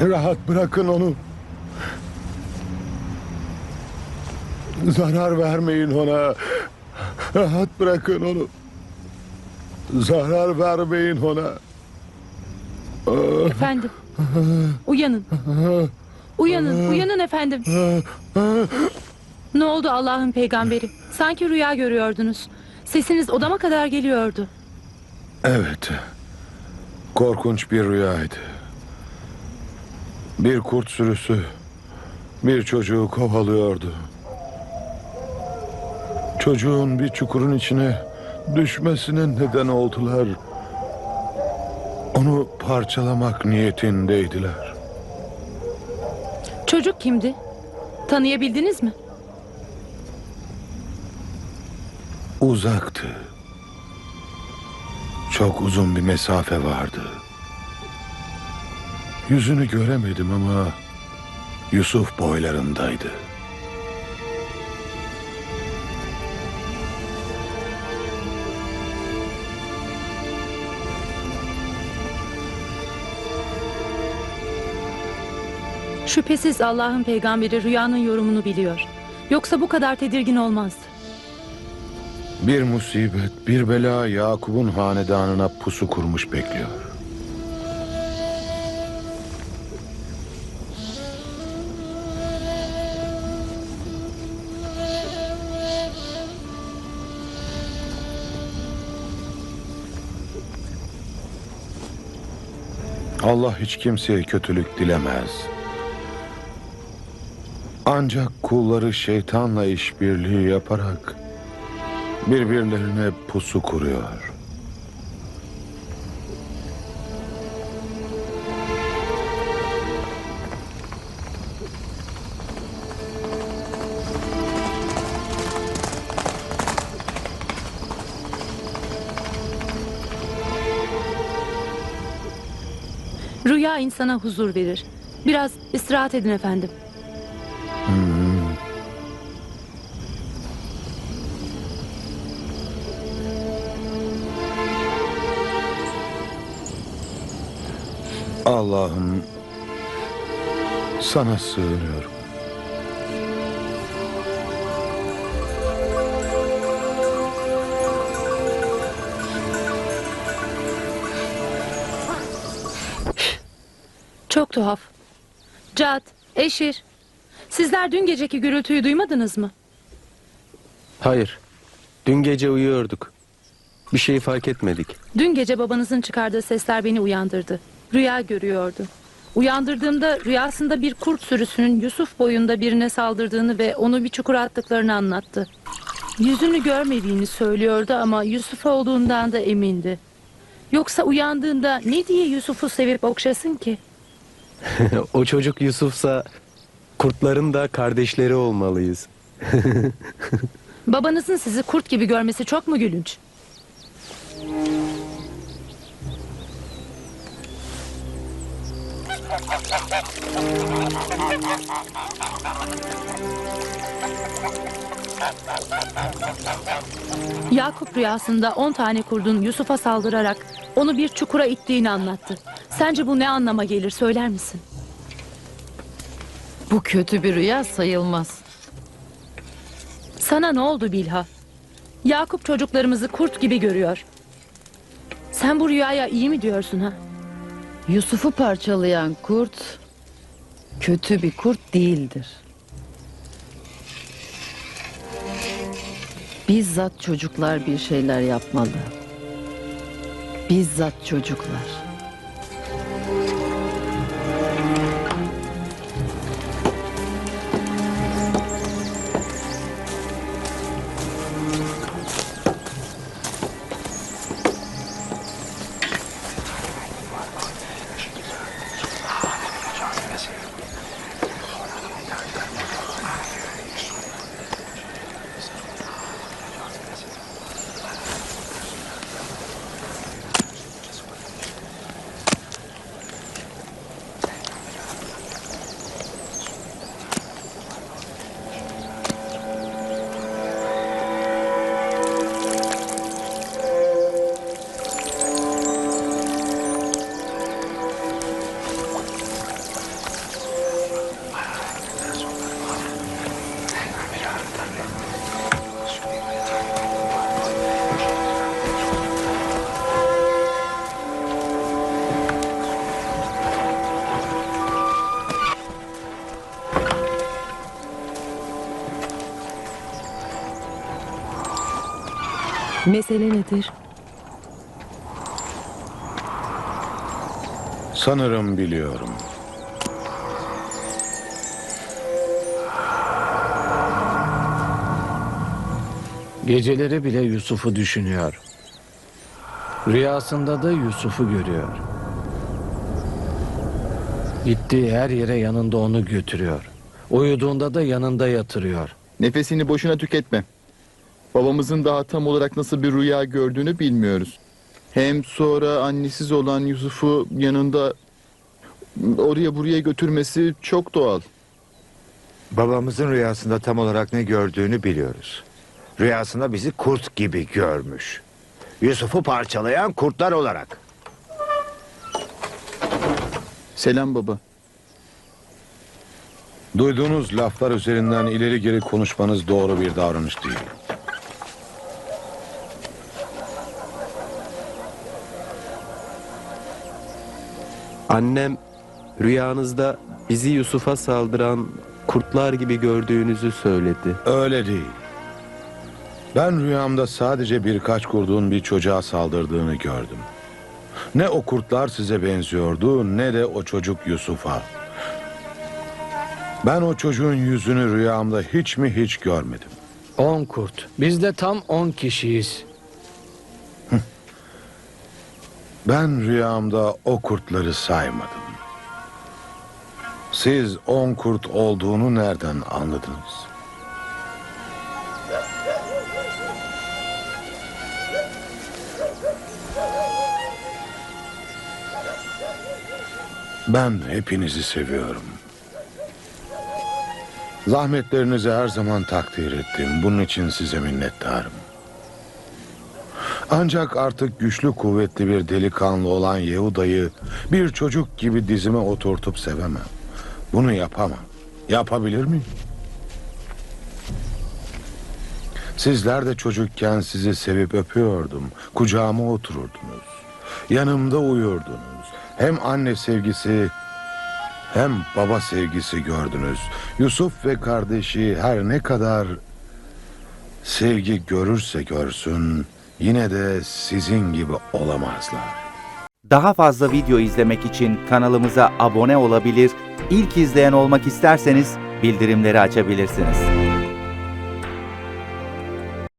Rahat bırakın onu. Zarar vermeyin ona. Rahat bırakın onu. Zarar vermeyin ona. Efendim. Uyanın. Uyanın, uyanın efendim. Ne oldu Allah'ın peygamberi? Sanki rüya görüyordunuz. Sesiniz odama kadar geliyordu. Evet. Korkunç bir rüyaydı. Bir kurt sürüsü bir çocuğu kovalıyordu. Çocuğun bir çukurun içine düşmesine neden oldular. Onu parçalamak niyetindeydiler. Çocuk kimdi? Tanıyabildiniz mi? Uzaktı. Çok uzun bir mesafe vardı. Yüzünü göremedim ama Yusuf boylarındaydı. Şüphesiz Allah'ın peygamberi rüyanın yorumunu biliyor. Yoksa bu kadar tedirgin olmazdı. Bir musibet, bir bela Yakup'un hanedanına pusu kurmuş bekliyor. Allah hiç kimseye kötülük dilemez. Ancak kulları şeytanla işbirliği yaparak birbirlerine pusu kuruyor. Rüya insana huzur verir. Biraz istirahat edin efendim. Allah'ım sana sığınıyorum. Çok tuhaf. Cad, Eşir. Sizler dün geceki gürültüyü duymadınız mı? Hayır. Dün gece uyuyorduk. Bir şey fark etmedik. Dün gece babanızın çıkardığı sesler beni uyandırdı. Rüya görüyordu. Uyandırdığımda rüyasında bir kurt sürüsünün Yusuf boyunda birine saldırdığını ve onu bir çukura attıklarını anlattı. Yüzünü görmediğini söylüyordu ama Yusuf olduğundan da emindi. Yoksa uyandığında ne diye Yusuf'u sevip okşasın ki? o çocuk Yusuf'sa kurtların da kardeşleri olmalıyız. Babanızın sizi kurt gibi görmesi çok mu gülünç? Yakup rüyasında on tane kurdun Yusuf'a saldırarak onu bir çukura ittiğini anlattı. Sence bu ne anlama gelir söyler misin? Bu kötü bir rüya sayılmaz. Sana ne oldu Bilha? Yakup çocuklarımızı kurt gibi görüyor. Sen bu rüyaya iyi mi diyorsun ha? Yusuf'u parçalayan kurt kötü bir kurt değildir. Bizzat çocuklar bir şeyler yapmalı. Bizzat çocuklar. Mesele nedir? Sanırım biliyorum. Geceleri bile Yusuf'u düşünüyor. Rüyasında da Yusuf'u görüyor. Gittiği her yere yanında onu götürüyor. Uyuduğunda da yanında yatırıyor. Nefesini boşuna tüketme. Babamızın daha tam olarak nasıl bir rüya gördüğünü bilmiyoruz. Hem sonra annesiz olan Yusuf'u yanında oraya buraya götürmesi çok doğal. Babamızın rüyasında tam olarak ne gördüğünü biliyoruz. Rüyasında bizi kurt gibi görmüş. Yusuf'u parçalayan kurtlar olarak. Selam baba. Duyduğunuz laflar üzerinden ileri geri konuşmanız doğru bir davranış değil. Annem rüyanızda bizi Yusuf'a saldıran kurtlar gibi gördüğünüzü söyledi. Öyle değil. Ben rüyamda sadece birkaç kurdun bir çocuğa saldırdığını gördüm. Ne o kurtlar size benziyordu ne de o çocuk Yusuf'a. Ben o çocuğun yüzünü rüyamda hiç mi hiç görmedim. On kurt. Biz de tam on kişiyiz. Ben rüyamda o kurtları saymadım. Siz on kurt olduğunu nereden anladınız? Ben hepinizi seviyorum. Zahmetlerinizi her zaman takdir ettim. Bunun için size minnettarım. Ancak artık güçlü kuvvetli bir delikanlı olan Yehuda'yı bir çocuk gibi dizime oturtup sevemem. Bunu yapamam. Yapabilir miyim? Sizler de çocukken sizi sevip öpüyordum. Kucağıma otururdunuz. Yanımda uyurdunuz. Hem anne sevgisi hem baba sevgisi gördünüz. Yusuf ve kardeşi her ne kadar sevgi görürse görsün yine de sizin gibi olamazlar. Daha fazla video izlemek için kanalımıza abone olabilir, ilk izleyen olmak isterseniz bildirimleri açabilirsiniz.